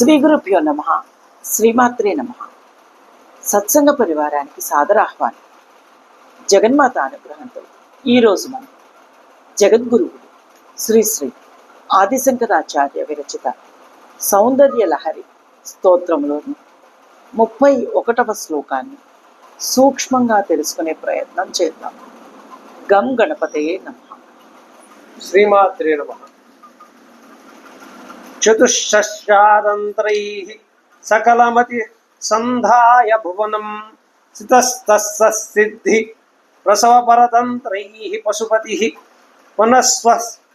శ్రీ గురుభ్యో నమ. శ్రీమాత్రే నమ. సత్సంగ పరివారానికి సాదర ఆహ్వానం జగన్మాత అనుగ్రహంతో ఈరోజు మనం జగద్గురువుడు శ్రీ శ్రీ ఆదిశంకరాచార్య విరచిత సౌందర్య లహరి స్తోత్రంలోని ముప్పై ఒకటవ శ్లోకాన్ని సూక్ష్మంగా తెలుసుకునే ప్రయత్నం చేద్దాం. గం గణపతయే నమ. శ్రీమాత్రే నమ. చతుషష్టాదంత్రైः సకలమతి సంధాయ భువనం సితస్తస్సిద్ధి ప్రసవపరతంత్రైः పశుపతిः పునఃస్వ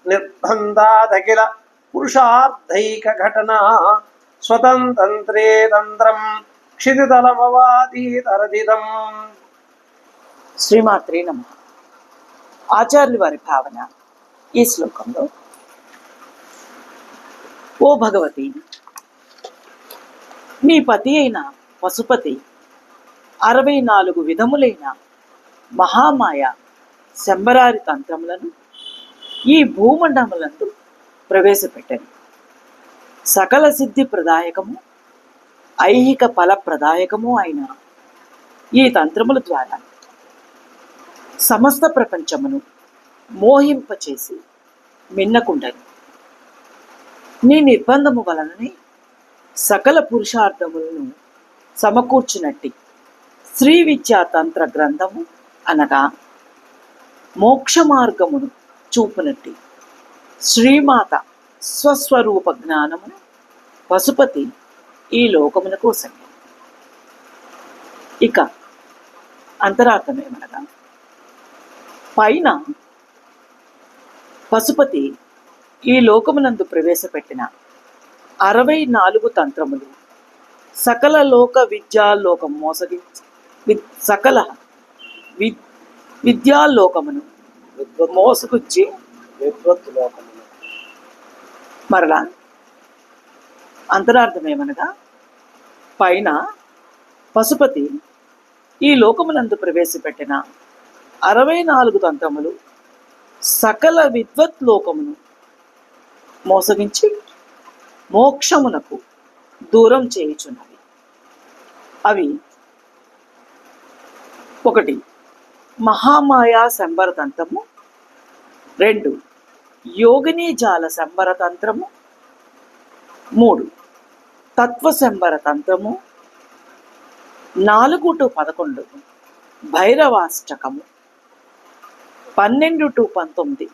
నిర్బంధాదఖిల పురుషార్థైకఘటనా స్వతంత్రే తంత్రం క్షితితలమవాదీతరదిదం శ్రీమాత్రే నమ. ఆచార్యుల వారి భావన ఈ శ్లోకంలో ఓ భగవతి నీ పతి అయిన పశుపతి అరవై నాలుగు విధములైన మహామాయ శంబరారి తంత్రములను ఈ భూమండములందు ప్రవేశపెట్టని. సకల సిద్ధి ప్రదాయకము ఐహిక ఫల ప్రదాయకము అయిన ఈ తంత్రముల ద్వారా సమస్త ప్రపంచమును మోహింపచేసి మిన్నకుండని. నీ నిర్బంధము వలననే సకల పురుషార్థములను సమకూర్చినట్టి శ్రీ విద్యా తంత్ర గ్రంథము అనగా మోక్ష మార్గమును చూపునట్టి శ్రీమాత స్వస్వరూప జ్ఞానమును పశుపతి ఈ లోకమున కోసం ఇక అంతరార్థమేమనగా పైన పశుపతి ఈ లోకమునందు ప్రవేశపెట్టిన అరవై నాలుగు తంత్రములు సకల లోక విద్యాలోకం మోసగించి వి- సకల వి విద్యాలోకమును మోసగుచ్చి విద్వత్ లోకమున. మరలా అంతరార్థమేమనగా పైన పశుపతి ఈ లోకమునందు ప్రవేశపెట్టిన అరవై నాలుగు తంత్రములు సకల విద్వత్ లోకమును మోసగించి మోక్షమునకు దూరం చేయుచున్నవి. అవి ఒకటి మహామాయా సంబరతంత్రము. రెండు యోగిని జాల సంబరతంత్రము. మూడు తత్వ సంబరతంత్రము. నాలుగు టు పదకొండు భైరవాష్టకము. పన్నెండు టు పంతొమ్మిది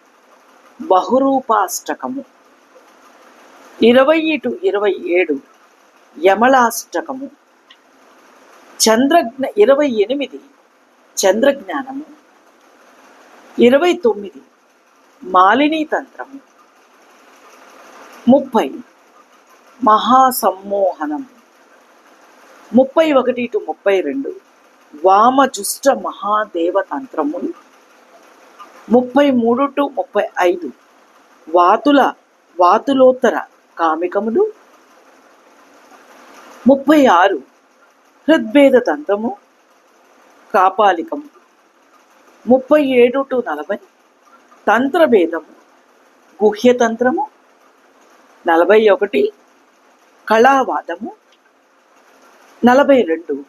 బహురూపాష్టకము. ఇరవై ఇటు ఇరవై ఏడు యమలాష్టకము. చంద్రజ్ఞ ఇరవై ఎనిమిది చంద్రజ్ఞానము. ఇరవై తొమ్మిది మాలినీ తంత్రము ముప్పై మహాసమ్మోహనం ముప్పై ఒకటి టు ముప్పై రెండు వామజుష్ట మహాదేవతంత్రములు ముప్పై మూడు టు ముప్పై ఐదు వాతుల వాతులోత్తర కామికములు. ముప్పై ఆరు హృద్భేద తంత్రము కాపాలికము ముప్పై ఏడు టు నలభై. తంత్రభేదము. గుహ్యతంత్రము. నలభై ఒకటి కళావాదము. నలభై రెండు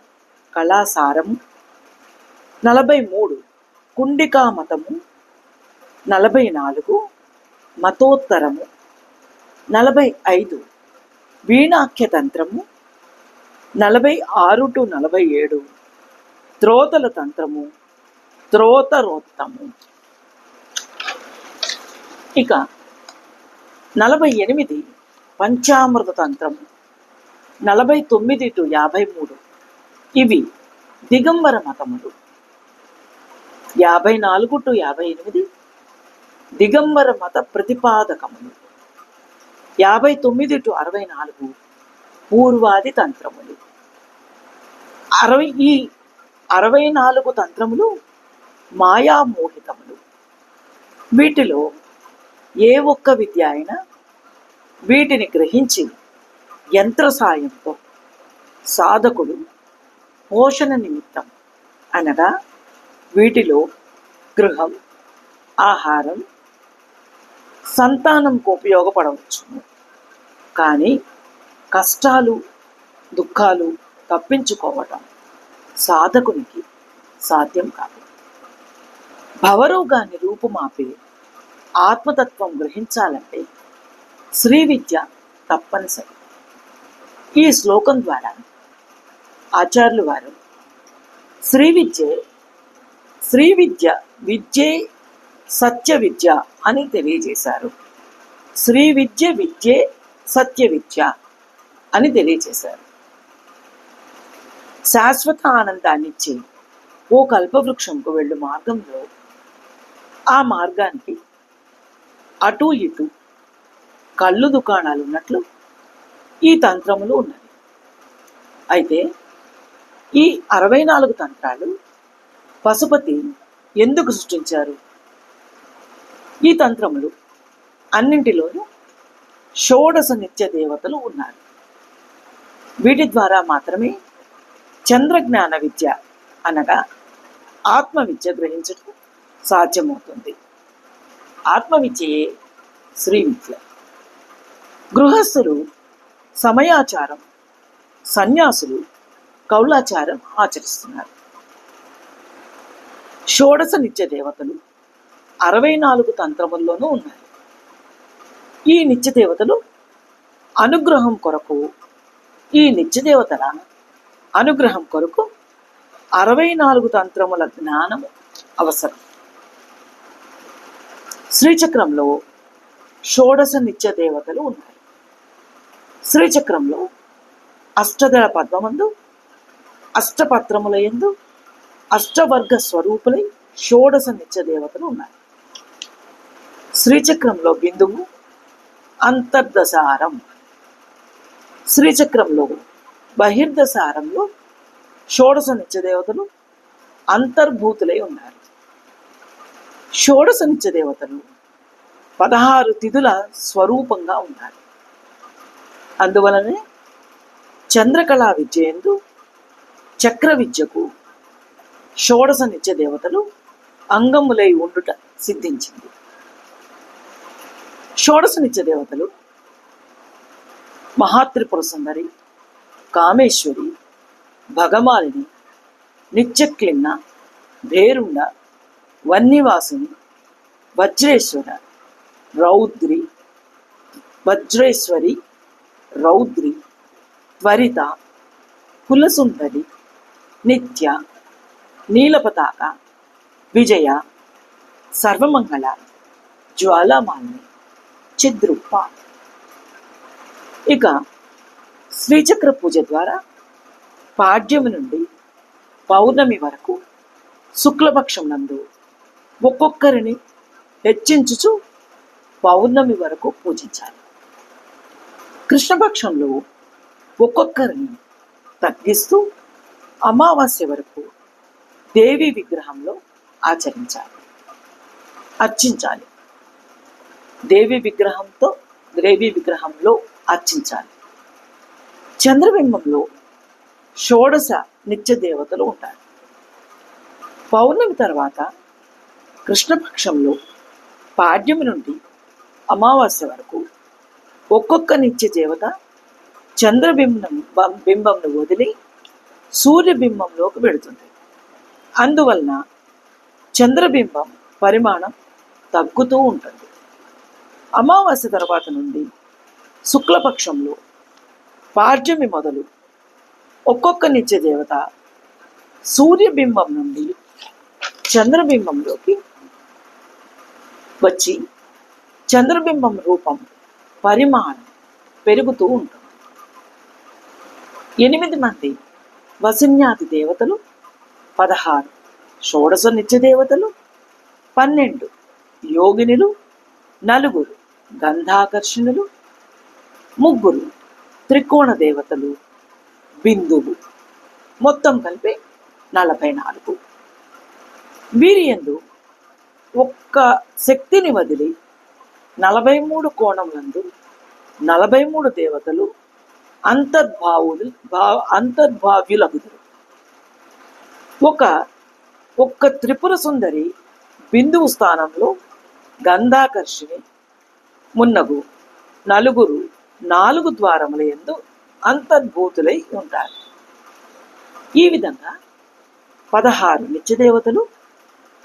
కళాసారము. నలభై మూడు కుండికా మతము నలభై నాలుగు మతోత్తరము. నలభై ఐదు. వీణాఖ్యతంత్రము నలభై ఆరు టు నలభై ఏడు. త్రోతల తంత్రము త్రోతరోత్తము. ఇక నలభై ఎనిమిది పంచామృత తంత్రము నలభై తొమ్మిది టు యాభై మూడు. ఇవి దిగంబర మతములు. యాభై నాలుగు టు యాభై ఎనిమిది దిగంబర మత ప్రతిపాదకములు. యాభై తొమ్మిది టు అరవై నాలుగు పూర్వాది తంత్రములు. అరవై ఈ అరవై నాలుగు తంత్రములు మాయామోహితములు వీటిలో ఏ ఒక్క విద్య అయినా వీటిని గ్రహించి యంత్ర సాయంతో సాధకుడు పోషణ నిమిత్తం అనగా వీటిలో గృహం ఆహారం సంతానంకు ఉపయోగపడవచ్చు. కానీ కష్టాలు దుఃఖాలు తప్పించుకోవటం సాధకునికి సాధ్యం కాదు. భవరోగాన్ని రూపుమాపే ఆత్మతత్వం గ్రహించాలంటే శ్రీ విద్య తప్పనిసరి. ఈ శ్లోకం ద్వారా ఆచార్యులు వారు శ్రీ విద్య శ్రీ విద్య విద్యే సత్య విద్య అని తెలియజేశారు. శ్రీ విద్య విద్యే సత్య విద్య అని తెలియజేశారు. శాశ్వత ఆనందాన్నిచ్చే ఓ కల్పవృక్షంకు వెళ్ళు మార్గంలో ఆ మార్గానికి అటు ఇటు కళ్ళు దుకాణాలు ఉన్నట్లు ఈ తంత్రములు ఉన్నవి. అయితే ఈ అరవై నాలుగు తంత్రాలు పశుపతి ఎందుకు సృష్టించారు? ఈ తంత్రములు అన్నింటిలోనూ షోడశ నిత్య దేవతలు ఉన్నారు. వీటి ద్వారా మాత్రమే చంద్రజ్ఞాన విద్య అనగా ఆత్మ విద్య గ్రహించడం సాధ్యమవుతుంది. ఆత్మ విద్యయే శ్రీ విద్య గృహస్థులు సమయాచారం సన్యాసులు కౌలాచారం ఆచరిస్తున్నారు. షోడశ నిత్య దేవతలు అరవై నాలుగు తంత్రముల్లోనూ ఉన్నాయి. ఈ నిత్య దేవతలు అనుగ్రహం కొరకు ఈ నిత్య దేవతల అనుగ్రహం కొరకు అరవై నాలుగు తంత్రముల జ్ఞానము అవసరం. శ్రీచక్రంలో షోడశ నిత్య దేవతలు ఉన్నాయి. శ్రీచక్రంలో అష్టదళ పద్మమందు అష్టపత్రముల ఎందు అష్టవర్గ స్వరూపులై షోడశ నిత్య దేవతలు ఉన్నాయి. శ్రీచక్రంలో బిందువు అంతర్దశారం. శ్రీచక్రంలో బహిర్దశారంలో షోడశ నిత్య దేవతలు అంతర్భూతులై ఉన్నారు. షోడశ నిత్య దేవతలు పదహారు తిథుల స్వరూపంగా ఉన్నారు. అందువలనే చంద్రకళా విద్య ఎందు చక్ర విద్యకు షోడశ నిత్య దేవతలు అంగములై ఉండుట సిద్ధించింది. షోడశ నిత్య దేవతలు మహాత్రిపుర సుందరి కామేశ్వరి భగమాలిని నిత్యక్లిన్న భేరుండ వన్నివాసుని వజ్రేశ్వర రౌద్రి వజ్రేశ్వరి రౌద్రి త్వరిత కులసుందరి నిత్య నీలపతాక విజయ సర్వమంగళ జ్వాలామాలిని. చిద్రూప. ఇక శ్రీచక్ర పూజ ద్వారా పాడ్యమి నుండి పౌర్ణమి వరకు శుక్లపక్షం నందు ఒక్కొక్కరిని హెచ్చించుచు పౌర్ణమి వరకు పూజించాలి. కృష్ణపక్షంలో ఒక్కొక్కరిని తగ్గిస్తూ అమావాస్య వరకు దేవి విగ్రహంలో ఆచరించాలి అర్చించాలి. దేవి విగ్రహంతో దేవి విగ్రహంలో అర్చించాలి. చంద్రబింబంలో షోడశ నిత్య దేవతలు ఉంటారు. పౌర్ణమి తర్వాత కృష్ణపక్షంలో పాడ్యమి నుండి అమావాస్య వరకు ఒక్కొక్క నిత్య దేవత చంద్రబింబం బం- బింబంను వదిలి సూర్యబింబంలోకి వెళుతుంది. అందువలన చంద్రబింబం పరిమాణం తగ్గుతూ ఉంటుంది. అమావాస్య తర్వాత నుండి శుక్లపక్షంలో పార్జమి మొదలు ఒక్కొక్క నిత్య దేవత సూర్యబింబం నుండి చంద్రబింబంలోకి వచ్చి చంద్రబింబం రూపం పరిమాణం పెరుగుతూ ఉంటుంది. ఎనిమిది మంది వసిన్యాతి దేవతలు పదహారు షోడశ నిత్య దేవతలు పన్నెండు యోగినులు నలుగురు గంధాకర్షణులు ముగ్గురు త్రికోణ దేవతలు బిందువు మొత్తం కలిపి నలభై నాలుగు వీరియందు ఒక్క శక్తిని వదిలి నలభై మూడు కోణములందు నలభై మూడు దేవతలు అంతర్భావులు భా అంతర్భావ్యులగుదురు. ఒక ఒక్క త్రిపుర సుందరి బిందువు స్థానంలో గంధాకర్షిణి మున్నగు నలుగురు నాలుగు ద్వారముల యందు అంతర్భూతులై ఉంటారు. ఈ విధంగా పదహారు నిత్యదేవతలు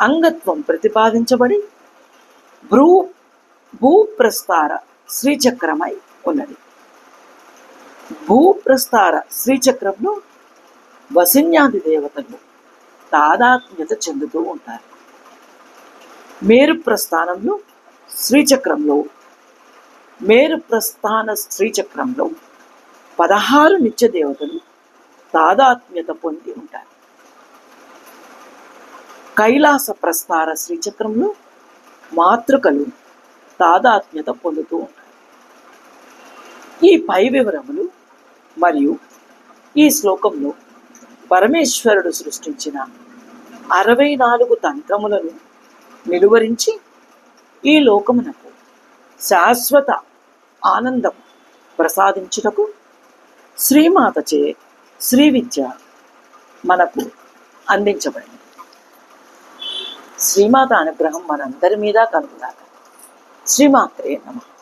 అంగత్వం ప్రతిపాదించబడి భ్రూ భూప్రస్తార శ్రీచక్రమై ఉన్నది. భూప్రస్తార శ్రీచక్రంలో వసిన్యాది దేవతలు తాదాత్మ్యత చెందుతూ ఉంటారు. మేరు ప్రస్థానంలో శ్రీచక్రంలో మేరు ప్రస్థాన శ్రీచక్రంలో పదహారు నిత్య దేవతలు తాదాత్మ్యత పొంది ఉంటారు. కైలాస ప్రస్థాన శ్రీచక్రంలో మాతృకలు తాదాత్మ్యత పొందుతూ ఉంటారు. ఈ పై వివరములు మరియు ఈ శ్లోకంలో పరమేశ్వరుడు సృష్టించిన అరవై నాలుగు తంత్రములను నిలువరించి ఈ లోకమునకు శాశ్వత ఆనందం ప్రసాదించుటకు శ్రీమాతచే శ్రీ విద్య మనకు అందించబడింది. శ్రీమాత అనుగ్రహం మనందరి మీద కలుగుదాక శ్రీమాత్రే నమః.